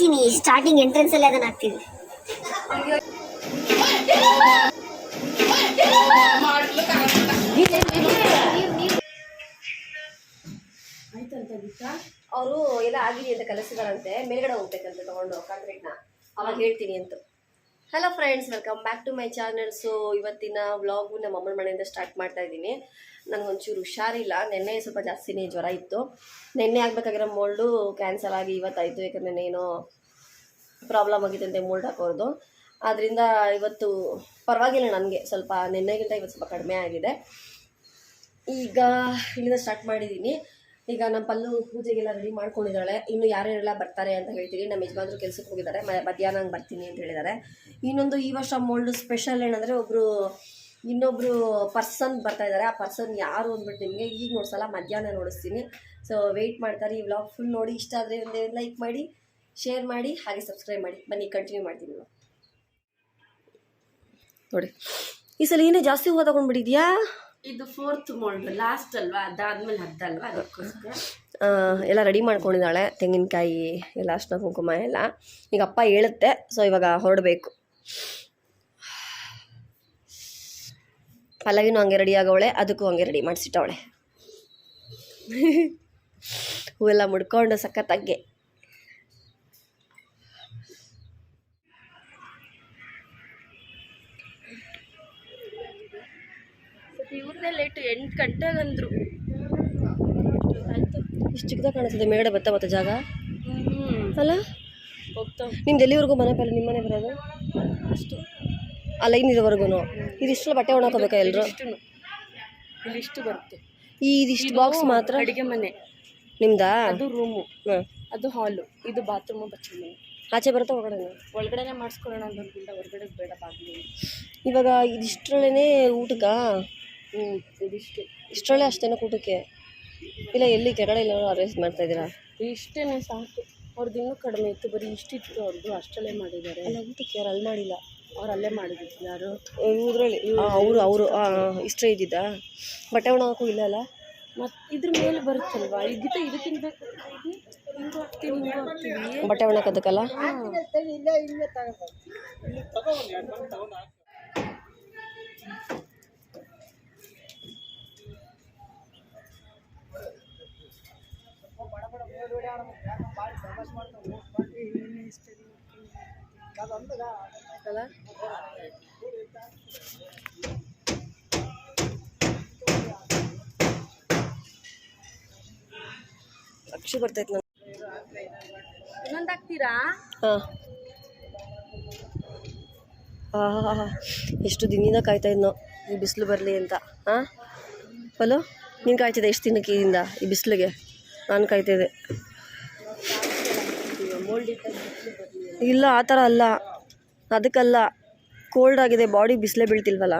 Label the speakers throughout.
Speaker 1: ಹಾಕ್ತೀನಿ starting entrance ಅಲ್ಲಿ ಅದನ್ನ ಹಾಕ್ತೀನಿ.
Speaker 2: ಅವರು ಎಲ್ಲ ಆಗಿದೆ ಅಂತ ಕಲಿಸಿದಾರಂತೆ. ಮೇಲ್ಗಡೆ ಹೋಗ್ಬೇಕಂತೆ ತಗೊಂಡು ಕಾಂಕ್ರೀಟ್ನ. ಅವಾಗ ಹೇಳ್ತೀನಿ ಅಂತ. Hello friends welcome back to my channel so ಇವತ್ತಿನ ವ್ಲಾಗು ನಮ್ಮ ಅಮ್ಮನ ಮನೆಯಿಂದ ಸ್ಟಾರ್ಟ್ ಮಾಡ್ತಾ ಇದ್ದೀನಿ. ನನಗೊಂಚೂರು ಹುಷಾರಿಲ್ಲ. ನಿನ್ನೆ ಸ್ವಲ್ಪ ಜಾಸ್ತಿನೇ ಜ್ವರ ಇತ್ತು. ನಿನ್ನೆ ಆಗ್ಬೇಕಾಗಿರೋ ಮೋಲ್ಡು ಕ್ಯಾನ್ಸಲ್ ಆಗಿ ಇವತ್ತಾಯಿತು. ಯಾಕಂದರೆ ಏನೋ ಪ್ರಾಬ್ಲಮ್ ಅಂತ ಮೋಲ್ಡ್ ಹಾಕೋದು. ಆದ್ದರಿಂದ ಇವತ್ತು ಪರವಾಗಿಲ್ಲ ನನಗೆ, ಸ್ವಲ್ಪ ನಿನ್ನೆಗಿಂತ ಇವತ್ತು ಸ್ವಲ್ಪ ಕಡಿಮೆ ಆಗಿದೆ. ಈಗ ಇಲ್ಲಿಂದ ಸ್ಟಾರ್ಟ್ ಮಾಡಿದ್ದೀನಿ ಈಗ ನಮ್ಮ ಪಲ್ಲು ಪೂಜೆಗೆಲ್ಲ ರೆಡಿ ಮಾಡ್ಕೊಂಡಿದ್ದಾಳೆ. ಇನ್ನು ಯಾರ್ಯಾರೆಲ್ಲ ಬರ್ತಾರೆ ಅಂತ ಹೇಳ್ತೀನಿ. ನಮ್ಮ ಯಜಮಾನ್ರು ಕೆಲಸಕ್ಕೆ ಹೋಗಿದ್ದಾರೆ. ಮಧ್ಯಾಹ್ನ ಹಂಗೆ ಬರ್ತೀನಿ ಅಂತ ಹೇಳಿದ್ದಾರೆ. ಇನ್ನೊಂದು ಈ ವರ್ಷ ಮೋಲ್ಡ್ ಸ್ಪೆಷಲ್ ಏನಂದರೆ ಒಬ್ಬರು ಇನ್ನೊಬ್ಬರು ಪರ್ಸನ್ ಬರ್ತಾ ಇದ್ದಾರೆ. ಆ ಪರ್ಸನ್ ಯಾರು ಅಂದ್ಬಿಟ್ಟು ನಿಮಗೆ ಈಗ ನೋಡ್ಸಲ್ಲ, ಮಧ್ಯಾಹ್ನ ನೋಡಿಸ್ತೀನಿ. ಸೊ ವೆಯ್ಟ್ ಮಾಡ್ತಾರೆ. ಈ ವ್ಲಾಗ್ ಫುಲ್ ನೋಡಿ, ಇಷ್ಟ ಆದರೆ ಒಂದೇ ಲೈಕ್ ಮಾಡಿ. ಶೇರ್ ಮಾಡಿ ಹಾಗೆ ಸಬ್ಸ್ಕ್ರೈಬ್ ಮಾಡಿ. ಬನ್ನಿ ಕಂಟಿನ್ಯೂ ಮಾಡ್ತೀನಿ ನಾವು ನೋಡಿ. ಈ ಸಲ ಏನೇ ಜಾಸ್ತಿ ಹೂವು ತಗೊಂಡ್ಬಿಟ್ಟಿದ್ಯಾ?
Speaker 3: ಇದು ಫೋರ್ತ್ ಮೋಲ್ಡ್ ಲಾಸ್ಟ್ ಅಲ್ವಾ? ಅದಾದ್ಮೇಲೆ ಹದ್ದಲ್ವಾ ಅದಕ್ಕೋಸ್ಕರ?
Speaker 2: ಎಲ್ಲ ರೆಡಿ ಮಾಡ್ಕೊಂಡಿದ್ದಾಳೆ. ತೆಂಗಿನಕಾಯಿ ಎಲ್ಲ ಅರ್ಶಿನ ಕುಂಕುಮ ಎಲ್ಲ. ಈಗ ಅಪ್ಪ ಹೇಳುತ್ತೆ ಸೊ ಇವಾಗ ಹೊರಡಬೇಕು. ಪಲ್ಲವಿನೂ ಹಂಗೆ ರೆಡಿ ಆಗವಳೆ ಅದಕ್ಕೂ ಹಂಗೆ ರೆಡಿ ಮಾಡಿಸಿಟ್ಟವಳೆ. ಹೂವೆಲ್ಲ ಮುಡ್ಕೊಂಡು ಸಖತ್ತಾಗೆ
Speaker 3: ಇವ್ರನ್ನೇ ಲೇಟ್ ಎಂಟು ಗಂಟೆಗೆ ಅಂದ್ರು.
Speaker 2: ಇಷ್ಟು ಚಿಕ್ಕದಾಗ ಕಾಣಿಸ್ತದೆ ಮೇಗಡೆ ಬತ್ತ ಮತ್ತೆ ಜಾಗ?
Speaker 3: ಹ್ಮ್.
Speaker 2: ಅಲ್ಲ?
Speaker 3: ಹೋಗ್ತಾ.
Speaker 2: ನಿಮ್ದು ಎಲ್ಲಿವರೆಗೂ ಮನೆ ಬರಲ್ಲ ನಿಮ್ಮ ಮನೆ ಬರೋದು? ಅಷ್ಟು. ಆ ಲೈನ್ ಇರೋವರೆಗೂ ಇದಿಷ್ಟು ಬಟ್ಟೆ ಒಣಕೋಬೇಕಾ ಎಲ್ಲರೂ
Speaker 3: ಇಷ್ಟು ಇಲ್ಲಿಷ್ಟು ಬರುತ್ತೆ.
Speaker 2: ಈ ಇದಿಷ್ಟು ಬಾಕ್ಸ್ ಮಾತ್ರ?
Speaker 3: ಅಡುಗೆ ಮನೆ.
Speaker 2: ನಿಮ್ದಾ?
Speaker 3: ಅದು ರೂಮು
Speaker 2: ಹಾಂ.
Speaker 3: ಅದು ಹಾಲು ಇದು ಬಾತ್ರೂಮು ಬಚ್ಚಲ ಮನೆ.
Speaker 2: ಆಚೆ ಬರುತ್ತೆ ಒಳಗಡೆ
Speaker 3: ಒಳಗಡೆನೆ ಮಾಡಿಸ್ಕೊಳ್ಳೋಣ ಅಂತ ಹೊರಗಡೆ ಬೇಡ ಬಾಗಿಲು.
Speaker 2: ಇವಾಗ ಇದಿಷ್ಟರಲ್ಲೇ ಊಟಕ್ಕ?
Speaker 3: ಹ್ಞೂ ಇದಿಷ್ಟು.
Speaker 2: ಇಷ್ಟರಲ್ಲೇ ಅಷ್ಟೇನೋ ಊಟಕ್ಕೆ ಇಲ್ಲ ಎಲ್ಲಿ ಕೆಳಗಡೆ ಇಲ್ಲ ಅರೇಂಜ್ ಮಾಡ್ತಾ ಇದ್ದೀರಾ?
Speaker 3: ಇಷ್ಟೇ ಸಾಕು. ಅವ್ರದ್ದು ಇನ್ನೂ ಕಡಿಮೆ ಇತ್ತು. ಬರೀ ಇಷ್ಟಿತ್ತು ಅವ್ರದ್ದು ಅಷ್ಟರಲ್ಲೇ ಮಾಡಿದ್ದಾರೆ.
Speaker 2: ಅಲ್ಲ ಊಟಕ್ಕೆ ಯಾರು ಅಲ್ಲಿ ಮಾಡಿಲ್ಲ?
Speaker 3: ಅವ್ರು ಅಲ್ಲೇ ಮಾಡಿದ್ರು ಯಾರು?
Speaker 2: ಊದ್ರಲ್ಲಿ ಅವರು ಅವರು ಇಷ್ಟೇ ಇದ್ದಿದ್ದಾ? ಬಟ್ಟೆ ಒಣಗೋಕ್ಕೂ ಹಾಕು ಇಲ್ಲ ಅಲ್ಲ?
Speaker 3: ಮತ್ತು ಇದ್ರ ಮೇಲೆ ಬರುತ್ತಲ್ವಾ? ಇದಕ್ಕೆ ಇದಕ್ಕಿಂತ ಬಟ್ಟೆ ಹಿಂಗೂ ಹಾಕ್ತೀವಿ ಹಿಂಗೂ ಹಾಕ್ತೀವಿ
Speaker 2: ಬಟ್ಟೆ ಅಲ್ಲ ಅಕ್ಷಿ ಬರ್ತೈತೆ ನಂಗೆ
Speaker 3: ಇನ್ನೊಂದು ಹಾಕ್ತೀರಾ?
Speaker 2: ಹಾಂ. ಆಹಾ ಎಷ್ಟು ದಿನದಿಂದ ಕಾಯ್ತಾ ಇದ್ನೋ ಈ ಬಿಸಿಲು ಬರಲಿ ಅಂತ. ಹಾಂ? ಹಲೋ? ನೀನು ಕಾಯ್ತಿದ್ದೆ ಎಷ್ಟು ದಿನಕ್ಕೆ ಈ ಬಿಸಿಲಿಗೆ? ನಾನು ಕಾಯ್ತಿದ್ದೆ ಇಲ್ಲ ಆ ಥರ ಅಲ್ಲ. ಅದಕ್ಕಲ್ಲ ಕೋಲ್ಡ್ ಆಗಿದೆ ಬಾಡಿ ಬಿಸಿಲೇ ಬೀಳ್ತಿಲ್ವಲ್ಲ?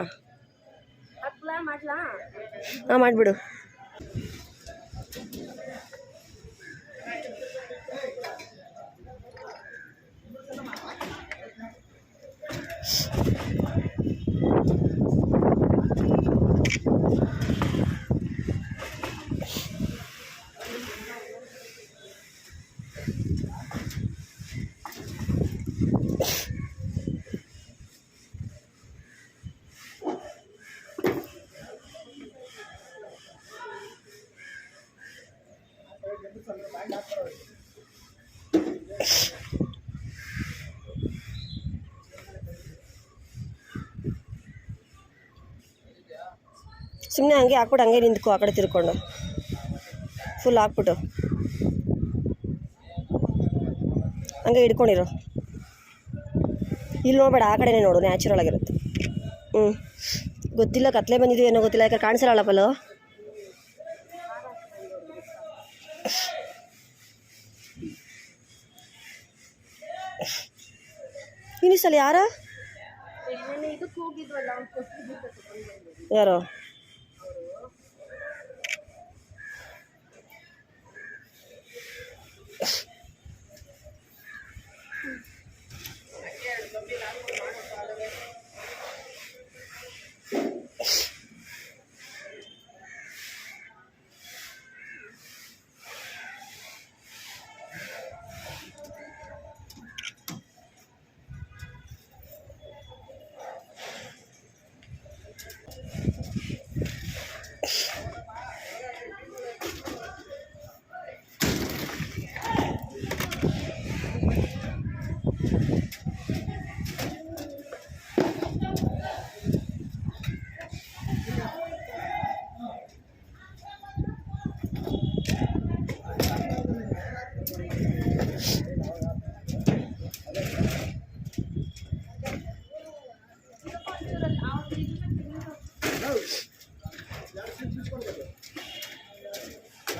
Speaker 2: ಹಾಂ ಮಾಡಿಬಿಡು. ಸುಮ್ಮನೆ ಹಂಗೆ ಹಾಕ್ಬಿಟ್ಟು ಹಂಗೆ ನಿಂತ್ಕೊ, ಆ ಕಡೆ ತಿರ್ಕೊಂಡು. ಫುಲ್ ಹಾಕ್ಬಿಟ್ಟು. ಹಂಗೆ ಹಿಡ್ಕೊಂಡಿರು. ಇಲ್ಲಿ ನೋಡಬೇಡ, ಆ ಕಡೆನೇ ನೋಡು ನ್ಯಾಚುರಲ್ ಆಗಿರುತ್ತೆ. ಹ್ಞೂ ಗೊತ್ತಿಲ್ಲ, ಕತ್ಲೆ ಬಂದಿದೆಯೋ ಏನೋ ಗೊತ್ತಿಲ್ಲ, ಯಾಕೆ ಕಾಣಿಸಲ್ಲ ಪಲ್ಲು? ಇನ್ನಿಸಲ್ಲ ಸಲ ಯಾರ? ಯಾರು?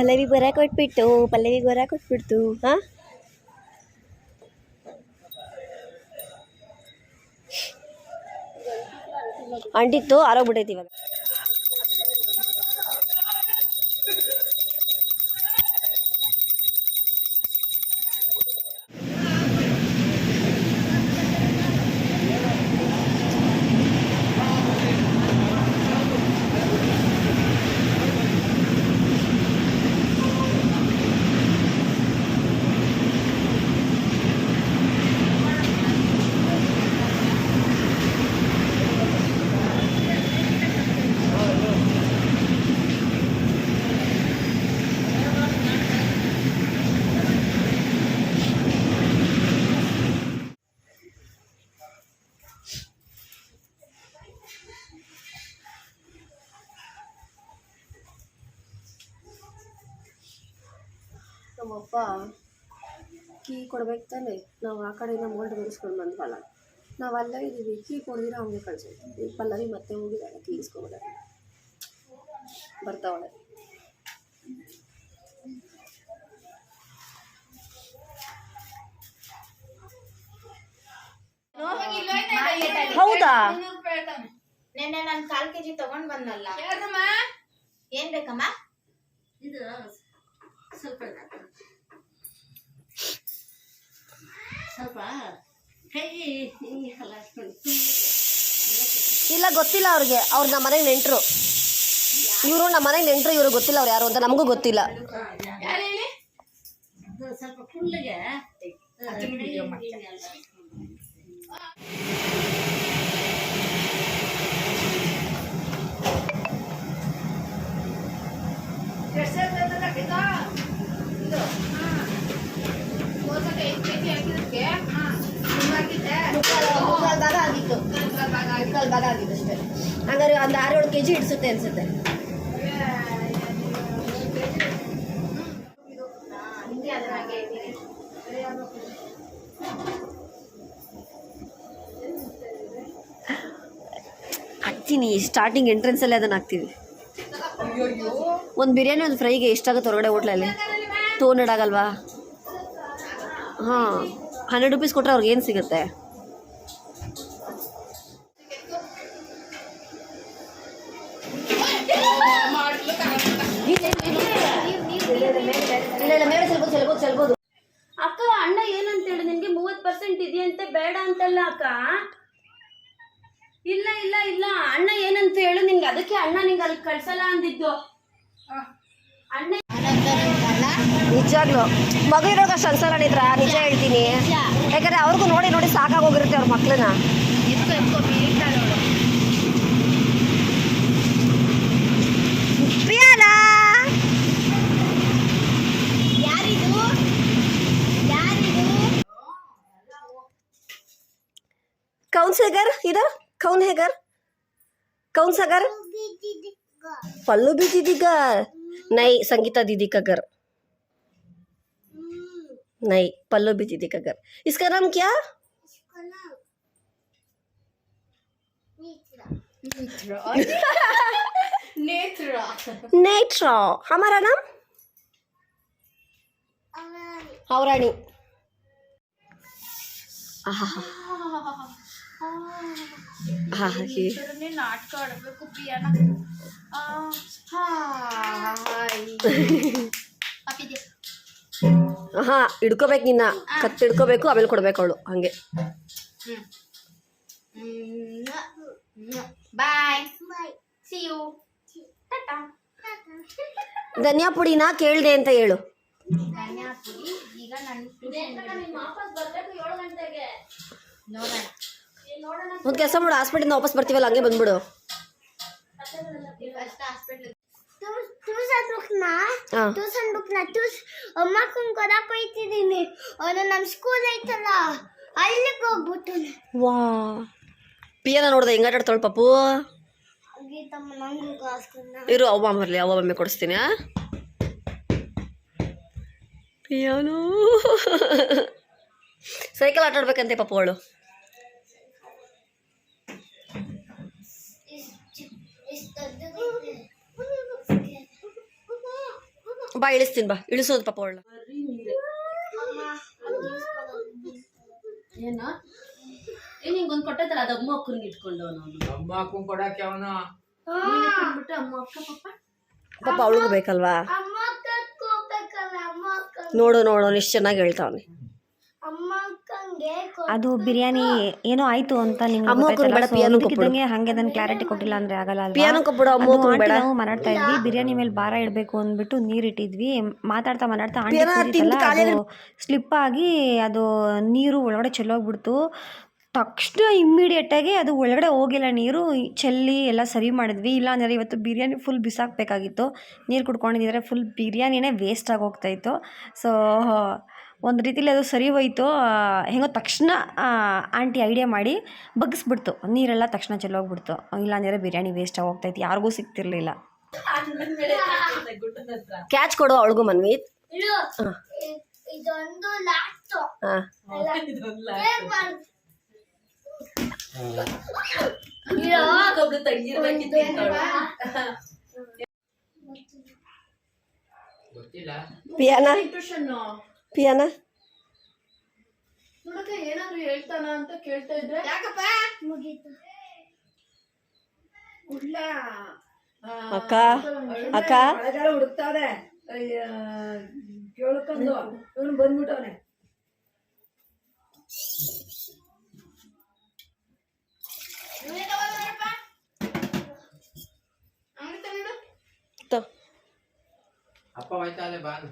Speaker 2: ಪಲ್ಲವಿ ಗೊರ ಕೊಟ್ಬಿಟ್ಟು ಪಲ್ಲವಿ ಗೊರ ಕೊಟ್ಬಿಡ್ತು ಹಾ ಅಂಟಿತ್ತು ಆರೋಗ್ಬಿಟ್ಟೈತಿ ಇವಾಗ ನಮ್ಮಪ್ಪ ಕೀ ಕೊಡ್ಬೇಕು ತಾನೆ. ನಾವು ಆ ಕಡೆಯಿಂದ ಮೋಲ್ಡ್ ಮುಗಿಸ್ಕೊಂಡು ಬಂದ್ವಲ್ಲ. ನಾವು ಅಲ್ಲೇ ಇದ್ದೀವಿ. ಕೀ ಕೊಡಿದ್ರೆ ಅವ್ನಿಗೆ ಕಳ್ಸೋದು. ಈ ಪಲ್ಲವಿ ಮತ್ತೆ ಹೋಗಿದ್ದಾಳೆ. ಕೀ ಇಸ್ಕೊಬೋದ ಬರ್ತಾವಳೆ. ಹೌದಾ?
Speaker 4: ನೆನ್ನೆ ನಾನು ಕಾಲ್ ಕೆಜಿ ತಗೊಂಡ್ ಬಂದಲ್ಲ. ಏನ್ ಬೇಕಮ್ಮ?
Speaker 2: ಇಲ್ಲ ಗೊತ್ತಿಲ್ಲ ಅವ್ರಿಗೆ. ಅವ್ರು ನಮ್ಮ ಮನೆಗೆ ನೆಂಟರು. ಇವರು ನಮ್ಮ ಮನೆಗೆ ನೆಂಟರು ಇವರು ಗೊತ್ತಿಲ್ಲ ಅವ್ರು ಯಾರು ಅಂತ ನಮಗೂ ಗೊತ್ತಿಲ್ಲ. ಮುಕ್ಕಾಲು ಭಾಗ ಆಗಿತ್ತು ಮುಕ್ಕಾಲು ಭಾಗ ಆಗಿತ್ತು ಅಷ್ಟೇ ಹಂಗಾರೆ ಒಂದು ಆರು ಏಳು ಕೆ ಜಿ ಹಿಡಿಸುತ್ತೆ ಅನ್ಸುತ್ತೆ. ಹಾಕ್ತೀನಿ ಸ್ಟಾರ್ಟಿಂಗ್ ಎಂಟ್ರೆನ್ಸಲ್ಲೇ ಅದನ್ನು ಹಾಕ್ತೀವಿ. ಒಂದು ಬಿರಿಯಾನಿ, ಒಂದು ಫ್ರೈಗೆ ಎಷ್ಟಾಗುತ್ತೆ ಹೊರಗಡೆ ಹೋಟ್ಲಲ್ಲಿ? ಟೂ ಹಂಡ್ರೆಡ್ ಆಗಲ್ವಾ? ಹಾಂ ಹಂಡ್ರೆಡ್ ರುಪೀಸ್ ಕೊಟ್ಟರೆ ಅವ್ರಿಗೆ ಏನು ಸಿಗುತ್ತೆ? ಇಲ್ಲ ಇಲ್ಲ ಮೇಲೆ ಸೆಲ್ಬೋದು ಸೆಲ್ಬೋದು ಸೆಲ್ಬೋದು
Speaker 3: ಅಕ್ಕ ಅಣ್ಣ ಏನಂತ ಹೇಳಿ? ನಿನ್ಗೆ ಮೂವತ್ ಪರ್ಸೆಂಟ್ ಇದೆಯಂತೆ ಬೇಡ ಅಂತಲ್ಲ ಅಕ್ಕ. ಇಲ್ಲ ಇಲ್ಲ ಇಲ್ಲ. ಅಣ್ಣ ಏನಂತ ಹೇಳು? ನಿಂಗೆ ಅದಕ್ಕೆ ಅಣ್ಣ ನಿಂಗೆ ಅಲ್ಲಿ ಕಳ್ಸಲ್ಲ ಅಂದಿದ್ದು. ಅಣ್ಣ
Speaker 2: ನಿಜವಾಗ್ಲು. ಮಗು ಇರೋಗ ಅಷ್ಟು ಅನ್ಸಲ್ಲ ನಿಜ ಹೇಳ್ತೀನಿ. ಯಾಕಂದ್ರೆ ಅವ್ರಿಗೂ ನೋಡಿ ನೋಡಿ ಸಾಕಾಗೋಗಿರುತ್ತೆ ಅವ್ರ ಮಕ್ಳನ್ನ. कौन से घर इधर कौन है घर कौन सा घर पल्लू भी दीदी का नहीं संगीता दीदी का घर नहीं पल्लू भी दीदी का घर इसका नाम क्या नेत्रा हमारा नाम ಅವರಾಣಿ ಆಹಾ ಹಾ ಹಾಗೆ
Speaker 4: ನಾಟಕ ಆಡಬೇಕು ಪಿಯಾನ ಆ, ಹಾಯ್. ಪಾಪಿದೆ.
Speaker 2: ಹಾ ಹಿಡ್ಕೋಬೇಕು ನಿನ್ನ ಕತ್ತು ಹಿಡ್ಕೋಬೇಕು ಆಮೇಲೆ ಕೊಡ್ಬೇಕು ಅವಳು ಹಂಗೆ
Speaker 4: ಹ್ಮ್. ಹ್ಮ್. ಹ್ಮ್. ಬಾಯ್ ಸಿ ಯು ಟಾಟಾ
Speaker 2: ಧನಿಯಾ ಪುಡಿನ ಕೇಳ್ದೆ ಅಂತ ಹೇಳು
Speaker 4: ಧನಿಯಾ ಪುಡಿ ಈಗ ನನ್ನ ನೋಡೋಣ
Speaker 2: ಒಂದು ಕೆಲಸ ಮಾಡು ಹಾಸ್ಪಿಟಲಿಂದ ವಾಪಸ್ ಬರ್ತೀವಲ್ಲ ಹಂಗೆ ಬಂದ್ಬಿಡು.
Speaker 1: ಟ್ಯೂಷನ್ ಬುಕ್
Speaker 2: ಹಾ.
Speaker 1: ಟ್ಯೂಷನ್ ಅಮ್ಮ ಟ್ಯೂಸ್ ಅಮ್ಮಕ್ಕಂಗೆ ಕೊಡಕ್ಕೆ ಹೋಯ್ತಿದ್ದೀನಿ ಅವನು ನಮ್ಮ ಸ್ಕೂಲ್ ಐತಲ್ಲ ಅಲ್ಲಿಗೆ ಹೋಗ್ಬಿಟ್ಟು
Speaker 2: ವಾ ಪಿಯನ ನೋಡ್ದೆ ಹೆಂಗಾಟ ಆಡ್ತಾಳು ಪಾಪು?
Speaker 1: ಗೀತಮ್ಮ ನಂಗೂ ಕಾಸ್ಕೊಂಡ
Speaker 2: ಇರು ಅವ್ವ ಬರಲಿ ಅವ್ವ ಒಮ್ಮೆ ಕೊಡಿಸ್ತೀನಿ ಪಿಯಾನೋ. ಸೈಕಲ್ ಆಟಾಡ್ಬೇಕಂತೆ ಆಡ್ಬೇಕಂತೆ ಪಾಪು ಅವಳು. ಬಾ ಇಳಿಸ್ತೀನಿ ಬಾ. ಇಳಿಸೋದು ಪಾಪ ಅವಳ
Speaker 3: ಏನ? ಹಿಂಗೊಂದು ಕೊಟ್ಟೈತಲ್ಲ ಅದು ಅಮ್ಮ ಅಕ್ಕನಿಗೆ ಇಟ್ಕೊಂಡು
Speaker 5: ಅಮ್ಮ ಹಾಕೊಂಡ್ ಕೊಡಕ್ಕೆ ಅವನು.
Speaker 3: ಬಿಟ್ಟು ಅಮ್ಮ ಅಕ್ಕ ಪಪ್ಪ
Speaker 2: ಪಾಪ ಅವಳಿಗೂ ಬೇಕಲ್ವಾ? ನೋಡು ನೋಡು ಎಷ್ಟು ಚೆನ್ನಾಗಿ ಹೇಳ್ತಾವನೆ.
Speaker 6: ಅದು ಬಿರಿಯಾನಿ ಏನೋ ಆಯ್ತು ಅಂತ ನಿಮ್ಗೆ ಹಂಗೆ ಅದನ್ನ ಕ್ಲಾರಿಟಿ ಕೊಟ್ಟಿಲ್ಲ ಅಂದ್ರೆ ಆಗಲ್ಲ. ನಾವು ಮಾತಾಡ್ತಾ ಇದ್ವಿ ಬಿರಿಯಾನಿ ಮೇಲೆ ಭಾರ ಇಡಬೇಕು ಅಂದ್ಬಿಟ್ಟು ನೀರ್ ಇಟ್ಟಿದ್ವಿ ಮಾತಾಡ್ತಾ ಮಾತಾಡ್ತಾ ಸ್ಲಿಪ್ ಆಗಿ ಅದು ನೀರು ಒಳಗಡೆ ಚೆಲ್ಲೋಗ್ಬಿಡ್ತು. ತಕ್ಷಣ ಇಮ್ಮಿಡಿಯೇಟ್ ಆಗಿ ಅದು ಒಳಗಡೆ ಹೋಗಿಲ್ಲ ನೀರು ಚೆಲ್ಲಿ ಎಲ್ಲ ಸರಿ ಮಾಡಿದ್ವಿ. ಇಲ್ಲ ಅಂದರೆ ಇವತ್ತು ಬಿರಿಯಾನಿ ಫುಲ್ ಬಿಸಾಕಬೇಕಾಗಿತ್ತು. ನೀರು ಕುಡ್ಕೊಂಡಿದ್ರೆ ಫುಲ್ ಬಿರಿಯಾನಿನೇ ವೇಸ್ಟ್ ಆಗಿ ಹೋಗ್ತಾ ಇತ್ತು. ಸೊ ಒಂದು ರೀತಿಲಿ ಅದು ಸರಿ ಹೋಯಿತು ಹೆಂಗೋ ತಕ್ಷಣ ಆಂಟಿ ಐಡಿಯಾ ಮಾಡಿ ಬಗ್ಗಿಸ್ಬಿಡ್ತು ನೀರೆಲ್ಲ ತಕ್ಷಣ ಚೆಲ್ಲೋಗ್ಬಿಡ್ತು. ಇಲ್ಲಾಂದರೆ ಬಿರಿಯಾನಿ ವೇಸ್ಟ್ ಆಗಿ ಹೋಗ್ತಾಯಿತ್ತು ಯಾರಿಗೂ ಸಿಗ್ತಿರ್ಲಿಲ್ಲ.
Speaker 2: ಕ್ಯಾಚ್ ಕೊಡು ಅವಳಿಗೂ
Speaker 3: ತಂಗಿರ್ಬೇಕಿತ್ತು
Speaker 5: ಗೊತ್ತಿಲ್ಲ.
Speaker 2: ಪಿಯಾನ?
Speaker 3: ಏನಾದ್ರು ಹೇಳ್ತಾನ ಅಂತ ಕೇಳ್ತಾ ಇದ್ರೆ?
Speaker 4: ಯಾಕಪ್ಪ?
Speaker 1: ಮುಗೀತು.
Speaker 2: ಅಕ್ಕ? ಅಕ್ಕ?
Speaker 7: ಹುಡುಕ್ತಾವ್ರೆ. ಕೇಳ್ಕೊಂಡು ಇವನು ಬಂದ್ಬಿಟ್ಟವನೆ.
Speaker 5: ಅಪ್ಪ ಹೋಯ್ತಾಲೆ ಬಾನ್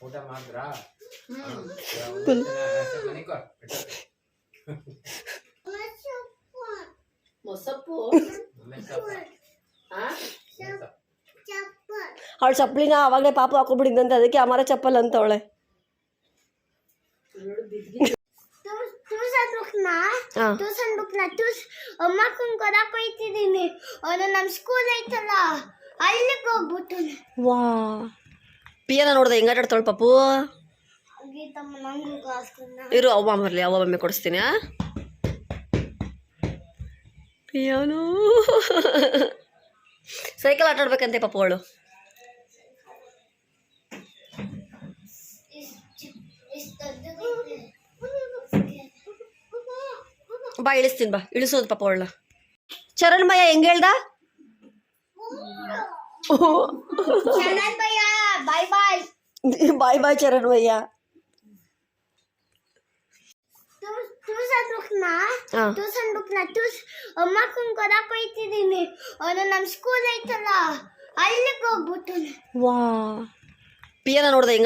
Speaker 5: ಊಟ ಮಾಡಿದ್ರ?
Speaker 3: ಮೊಸಪ್ಪು.
Speaker 2: ಅವಳ ಚಪ್ಪಲಿನ ಅವಾಗಲೇ ಪಾಪ ಹಾಕೊಂಡ್ಬಿಟ್ಟಿದ್ದಂತೆ ಅದಕ್ಕೆ ಅಮರ ಚಪ್ಪಲ್ ಅಂತವಳೆ
Speaker 1: ಟ್ಯೂಷನ್ ಬುಕ್ನ
Speaker 2: ಹಾ
Speaker 1: ಟ್ಯೂಷನ್ ಬುಕ್ನ ಟ್ಯೂಸ್ ಅಮ್ಮ ಕೊಡಕ್ಕೆ ಹೋಯ್ತಿದ್ದೀನಿ. ಅವನು ನಮ್ಮ ಸ್ಕೂಲ್ ಐತಲ್ಲ ಅಲ್ಲಿಗೆ ಹೋಗ್ಬಿಟ್ಟು.
Speaker 2: ವಾ. ಪಿಯಾನ ನೋಡ್ದೆ ಹೆಂಗಾಟ ಆಡ್ತಾಳು ಪಾಪು.
Speaker 1: ಗೀತಮ್ಮ ನಂಗೂ ಕಾಸ್ಕೊಂಡ
Speaker 2: ಇರು ಅವ್ವ ಬರಲಿ ಅವ್ವ ಒಮ್ಮೆ ಕೊಡಿಸ್ತೀನಿ ಪಿಯಾನೋ. ಸೈಕಲ್ ಆಟಾಡ್ಬೇಕಂತೆ ಪಾಪು ಅವಳು. ಬಾ ಇಳಿಸ್ತೀನಿ ಬಾ. ಇಳಿಸೋದು ಪಾಪ ಅವಳ ಚರಣ್ ಭಯ ಹೆಂಗ್ ಹೇಳ್ದ?
Speaker 1: Bye bye
Speaker 2: bye bye Charan bhaiya
Speaker 1: tuition ಬುಕ್ನ
Speaker 2: ಹಾ.
Speaker 1: ಟ್ಯೂಷನ್ ಬುಕ್ನ ಟ್ಯೂಸ್ ಅಮ್ಮಕ್ಕಂಗೆ ಕೊಡಕ್ಕೆ ಹೋಯ್ತಿದ್ದೀನಿ ಅವನು ನಮ್ಮ ಸ್ಕೂಲ್ ಐತಲ್ಲ ಅಲ್ಲಿಗೆ ಹೋಗ್ಬಿಟ್ಟು.
Speaker 2: ವಾ. ಪಿಯನ ನೋಡ್ದೆ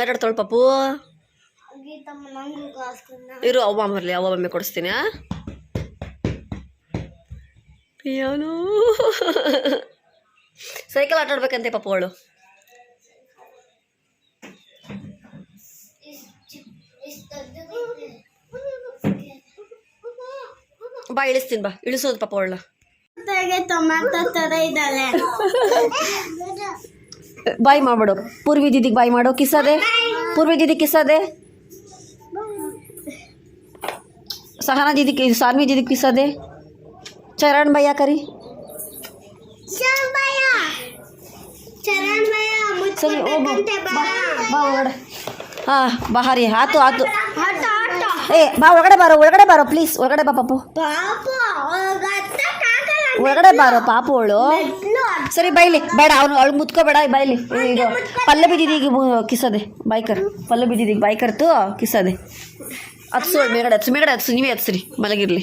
Speaker 2: ಪಾಪು. ಇರು ಅವ್ವ ಮರ್ಲಿ ಅವ್ವ ಒಮ್ಮೆ ಕೊಡಿಸ್ತೀನಿ ಪಿಯಾನೋ. ಸೈಕಲ್ ಆಟ ಆಡ್ಬೇಕಂತೆ ಪಾಪ ಅವಳು. ಬಾ ಇಳಿಸ್ತೀನಿ ಬಾ. ಇಳಿಸೋದು ಪಾಪ ಅವಳ
Speaker 1: ಟೊಮ್ಯಾಟೊ ತರ ಇದ್ದಾಳೆ.
Speaker 2: ಬಾಯ್ ಮಾಡ್ಬಿಡು. ಪೂರ್ವಿ ದೀದಿಗೆ ಬಾಯಿ ಮಾಡು. ಕಿಸದೆ ಪೂರ್ವಿ ದೀದಿ ಕಿಸದೆ ಸಹನಾ ದೀದಿ ಸಾನ್ವಿ ದೀದಿ ಕಿಸದೆ ಚರಣ್ ಭಯ್ಯ ಕರಿ
Speaker 1: ಶಂಭಯ್ಯ ಚರಣ್ ಭಯ
Speaker 2: ಸರಿ ಹೋಗು
Speaker 1: ಮುಚ್ಚಿಬೇಕಂತೆ
Speaker 2: ಬಾ ಬಾ ಒಳಗಡೆ ಹಾಂ ಬಾ ಹರಿ ಆತು ಆತು
Speaker 1: ಆಟ ಆಟ
Speaker 2: ಏ ಬಾ ಒಳಗಡೆ ಬಾರೋ ಒಳಗಡೆ ಬಾರೋ ಪ್ಲೀಸ್ ಒಳಗಡೆ ಬಾ ಪಾಪು
Speaker 1: ಪಾಪ ಅವ್ಗ್ ಹತ್ತಕ್ಕಾಗಲ್ಲ.
Speaker 2: ಒಳಗಡೆ ಬಾರೋ ಪಾಪು ಅವಳು
Speaker 1: ಮೆಟ್ಲು ಹತ್-
Speaker 2: ಸರಿ ಬೈಲಿ ಬೇಡ ಅವನು ಅವಳು ಮುತ್ಕೋಬೇಡ ಬೈಲಿ ಇದು ಪಲ್ಲೆ ಬಿದ್ದಿದ್ದೀಗ ಕಿಸದೆ ಬೈಕರ್ ಪಲ್ಲೆ ಬಿದ್ದಿದ್ದೀಗ ಬೈಕರ್ತು ಕಿಸದೆ ಹತ್ಸು ಮೇಗಡೆ ಹತ್ಸು ಮೇಗಡೆ ಹತ್ಸು ನೀವೇ ಹತ್ಸ್ರಿ ಮಲಗಿರ್ಲಿ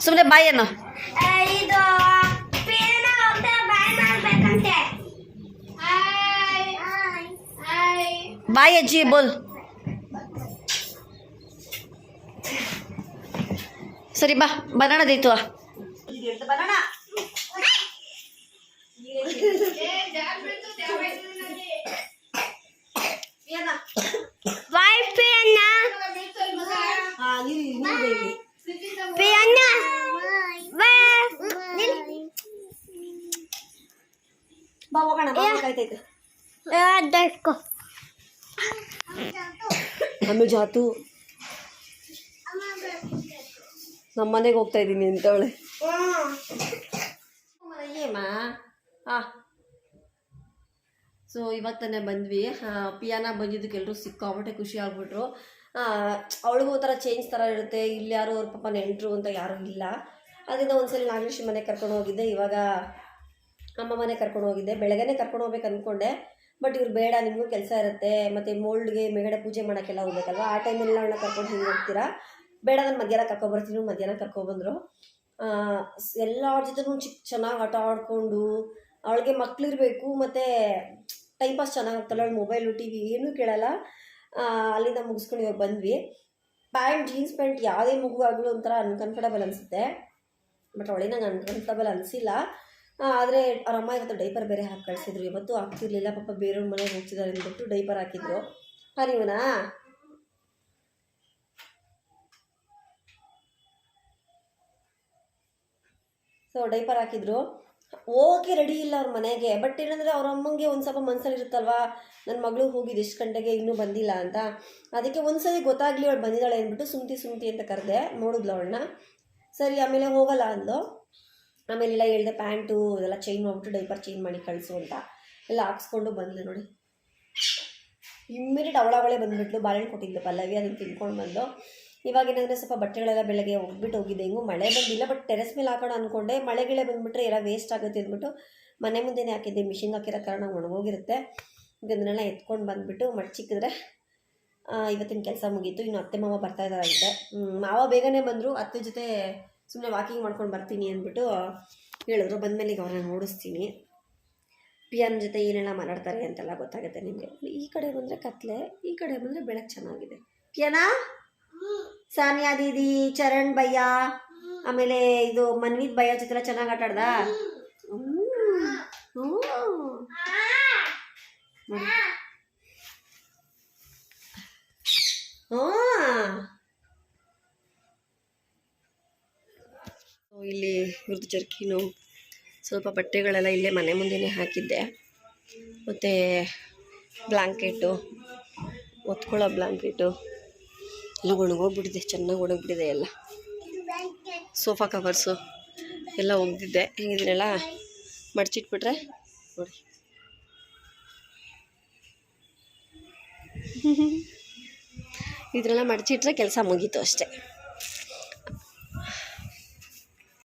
Speaker 2: ಸುಮ್ಮನೆ ಬಾಯ್ ಅನ್ನೋ
Speaker 1: ಆ, ಇದು ಪೇನ ಹೋಗ್ತಾ ಬಾಯ್ ಮಾಡ್ಬೇಕಂತೆ ಹಾಯ್ ಹಾಯ್
Speaker 2: ಬಾಯ್ ಅಜ್ಜಿ ಬೋಲ್ ಸರಿ ಬಾ ಬನಾಣ ದೈತು
Speaker 1: ಬಾಯ್
Speaker 2: ಆಮೇಲೆ ಜಾತು. ನಮ್ಮ ಮನೆಗೆ ಹೋಗ್ತಾ ಇದ್ದೀನಿ ಅಂತವಳೆ ಹಾಂ ಸೊ ಇವಾಗ ತಾನೇ ಬಂದ್ವಿ. ಪಿಯಾನ ಬಂದಿದ್ದಕ್ಕೆ ಎಲ್ಲರೂ ಸಿಕ್ಕಾಬಿಟ್ಟೆ ಖುಷಿ ಆಗ್ಬಿಟ್ರು. ಅವಳಿಗೂ ಒಂಥರ ಚೇಂಜ್ ಥರ ಇರುತ್ತೆ. ಇಲ್ಲಿ ಯಾರು ಅವ್ರ ಪಾಪ ನೆಂಟರು ಅಂತ ಯಾರೂ ಇಲ್ಲ. ಅದರಿಂದ ಒಂದ್ಸಲ ನಾಗೇಶ್ ಮನೆ ಕರ್ಕೊಂಡು ಹೋಗಿದ್ದೆ. ಇವಾಗ ಅಮ್ಮ ಮನೆ ಕರ್ಕೊಂಡು ಹೋಗಿದ್ದೆ. ಬೆಳಗ್ಗೆನೇ ಕರ್ಕೊಂಡು ಹೋಗ್ಬೇಕು ಅಂದ್ಕೊಂಡೆ ಬಟ್ ಇವ್ರು ಬೇಡ, ನಿಮಗೂ ಕೆಲಸ ಇರುತ್ತೆ. ಮತ್ತು ಮೋಲ್ಡ್ಗೆ ಮೇಗಡೆ ಪೂಜೆ ಮಾಡೋಕ್ಕೆಲ್ಲ ಹೋಗ್ಬೇಕಲ್ವ? ಆ ಟೈಮಲ್ಲಿ ಅವ್ರನ್ನ ಕರ್ಕೊಂಡು ಹಿಂಗೆ ಹೋಗ್ತೀರಾ? ಬೇಡ, ನಾನು ಮಧ್ಯಾಹ್ನ ಕರ್ಕೊಬರ್ತೀನಿ ಮಧ್ಯಾಹ್ನ ಕರ್ಕೊಬಂದರು ಎಲ್ಲರ ಜೊತೆನೂ ಚಿಕ್ಕ ಚೆನ್ನಾಗಿ ಆಟ ಆಡಿಕೊಂಡು, ಅವಳಿಗೆ ಮಕ್ಕಳಿರಬೇಕು ಮತ್ತು ಟೈಮ್ ಪಾಸ್ ಚೆನ್ನಾಗಿ ಆಗ್ತಲ್ಲ ಅವಳು ಮೊಬೈಲು ಟಿ ವಿ ಏನೂ ಕೇಳಲ್ಲ. ಅಲ್ಲಿಂದ ಮುಗಿಸ್ಕೊಂಡು ಇವಾಗ ಬಂದ್ವಿ. ಪ್ಯಾಂಟ್ ಜೀನ್ಸ್ ಪ್ಯಾಂಟ್ ಯಾವುದೇ ಮಗು ಒಂಥರ ಅನ್ಕಂಫರ್ಟಬಲ್ ಅನಿಸುತ್ತೆ. ಬಟ್ ಅವಳಿಗೆ ನಂಗೆ ಅನ್ಕಂಫರ್ಟಬಲ್ ಅನಿಸಿಲ್ಲ. ಆದರೆ ಅವ್ರ ಅಮ್ಮ ಇವತ್ತು ಡೈಪರ್ ಬೇರೆ ಹಾಕಿ ಕಳಿಸಿದ್ರು. ಇವತ್ತು ಹಾಕ್ತಿರ್ಲಿಲ್ಲ. ಪಾಪ ಬೇರೆಯವ್ರ ಮನೆಗೆ ಹೋಗ್ತಿದ್ದಾರೆ ಅಂದ್ಬಿಟ್ಟು ಡೈಪರ್ ಹಾಕಿದ್ರು. ಹಾಂ ನೀವನಾ ಸೊ ಡೈಪರ್ ಹಾಕಿದ್ರು. ಓಕೆ ರೆಡಿ ಇಲ್ಲ ಅವ್ರ ಮನೆಗೆ. ಬಟ್ ಏನಂದರೆ ಅವ್ರ ಅಮ್ಮಂಗೆ ಒಂದು ಸ್ವಲ್ಪ ಮನ್ಸಲ್ಲಿ ಇರುತ್ತಲ್ವಾ? ನನ್ನ ಮಗಳು ಹೋಗಿದ್ದು ಎಷ್ಟು ಗಂಟೆಗೆ ಇನ್ನೂ ಬಂದಿಲ್ಲ ಅಂತ. ಅದಕ್ಕೆ ಒಂದ್ಸರಿ ಗೊತ್ತಾಗಲಿ ಅವಳು ಬಂದಿದ್ದಾಳೆ ಅಂದ್ಬಿಟ್ಟು ಸುಮ್ತಿ ಸುಮ್ತಿ ಅಂತ ಕರೆದೆ. ನೋಡಿದ್ಲು ಅವಳನ್ನ. ಸರಿ, ಆಮೇಲೆ ಹೋಗಲ್ಲ ಅಂದ್ಲು. ಆಮೇಲೆ ಹೇಳಿದೆ ಪ್ಯಾಂಟು ಇದೆಲ್ಲ ಚೇಂಜ್ ಮಾಡಿಬಿಟ್ಟು ಡೈಪರ್ ಚೇಂಜ್ ಮಾಡಿ ಕಳಿಸು ಅಂತ. ಎಲ್ಲ ಹಾಕ್ಸ್ಕೊಂಡು ಬಂದ್ಲು ನೋಡಿ. ಇಮ್ಮಿಡಿಯೇಟ್ ಅವಳವಳೆ ಬಂದ್ಬಿಟ್ಲು, ಬಾಳೆಹಣ್ಣು ಕೊಟ್ಟಿದ್ದೆ ಪಲ್ಲವಿ, ಅದನ್ನು ತಿನ್ಕೊಂಡು ಬಂದು. ಇವಾಗ ಏನಂದರೆ ಸ್ವಲ್ಪ ಬಟ್ಟೆಗಳೆಲ್ಲ ಬೆಳಗ್ಗೆ ಹೋಗ್ಬಿಟ್ಟು ಹೋಗಿದ್ದೆ ಹೆಂಗೂ ಮಳೆ ಬಂದಿಲ್ಲ ಬಟ್ ಟೆರೆಸ್ ಮೇಲೆ ಹಾಕೋಣ ಅಂದ್ಕೊಂಡೆ ಮಳೆಗಿಳೆ ಬಂದುಬಿಟ್ರೆ ಎಲ್ಲ ವೇಸ್ಟ್ ಆಗುತ್ತೆ ಅಂದ್ಬಿಟ್ಟು ಮನೆ ಮುಂದೆನೇ ಹಾಕಿದ್ದೆ. ಮಿಷಿನ್ ಹಾಕಿರೋ ಕಾರಣ ಒಣಗೋಗಿರುತ್ತೆ. ಇದನ್ನೆಲ್ಲ ಎತ್ಕೊಂಡು ಬಂದುಬಿಟ್ಟು ಮಡ್ಚಿಕ್ಕಿದ್ರೆ ಇವತ್ತಿನ ಕೆಲಸ ಮುಗೀತು. ಇನ್ನು ಅತ್ತೆ ಮಾವ ಬರ್ತಾ ಇದ್ದಾರಂತೆ ಮಾವ ಬೇಗನೆ ಬಂದರು. ಅತ್ತೆ ಜೊತೆ ಸುಮ್ಮನೆ ವಾಕಿಂಗ್ ಮಾಡ್ಕೊಂಡು ಬರ್ತೀನಿ ಅಂದ್ಬಿಟ್ಟು ಹೇಳಿದ್ರು. ಬಂದಮೇಲೆ ಈಗ ಅವ್ರನ್ನ ಓಡಿಸ್ತೀನಿ ಪಿಯಾನ್ ಜೊತೆ ಏನೆಲ್ಲ ಮಾತಾಡ್ತಾರೆ ಅಂತೆಲ್ಲ ಗೊತ್ತಾಗುತ್ತೆ ನಿಮಗೆ. ಈ ಕಡೆ ಬಂದರೆ ಕತ್ಲೆ, ಈ ಕಡೆ ಬಂದರೆ ಬೆಳಕು ಚೆನ್ನಾಗಿದೆ. ಪಿಯಾನಾ? ಸಾನಿಯಾ ದೀದಿ, ಚರಣ್ ಭಯ್ಯ, ಆಮೇಲೆ ಇದು ಮನ್ವಿತ್ ಭಯ್ಯ ಜೊತೆ ಚೆನ್ನಾಗಿ ಆಟ ಆಡ್ದ? ಇಲ್ಲಿ ಇವ್ರದ್ದು ಜರ್ಕಿನು ಸ್ವಲ್ಪ ಬಟ್ಟೆಗಳೆಲ್ಲ ಇಲ್ಲೇ ಮನೆ ಮುಂದೆನೇ ಹಾಕಿದ್ದೆ. ಮತ್ತು ಬ್ಲ್ಯಾಂಕೆಟು ಒತ್ಕೊಳ್ಳೋ ಬ್ಲ್ಯಾಂಕೆಟು ಎಲ್ಲ ಒಣಗೋಗ್ಬಿಟ್ಟಿದೆ, ಚೆನ್ನಾಗಿ ಒಣಗಿಬಿಟ್ಟಿದೆ ಎಲ್ಲ. ಸೋಫಾ ಕವರ್ಸು ಎಲ್ಲ ಒಗ್ದಿದ್ದೆ. ಇದನ್ನೆಲ್ಲ ಮಡಚಿಟ್ಬಿಟ್ರೆ ನೋಡಿ. ಇದನ್ನೆಲ್ಲ ಮಡಚಿಟ್ರೆ ಕೆಲಸ ಮುಗೀತು ಅಷ್ಟೇ.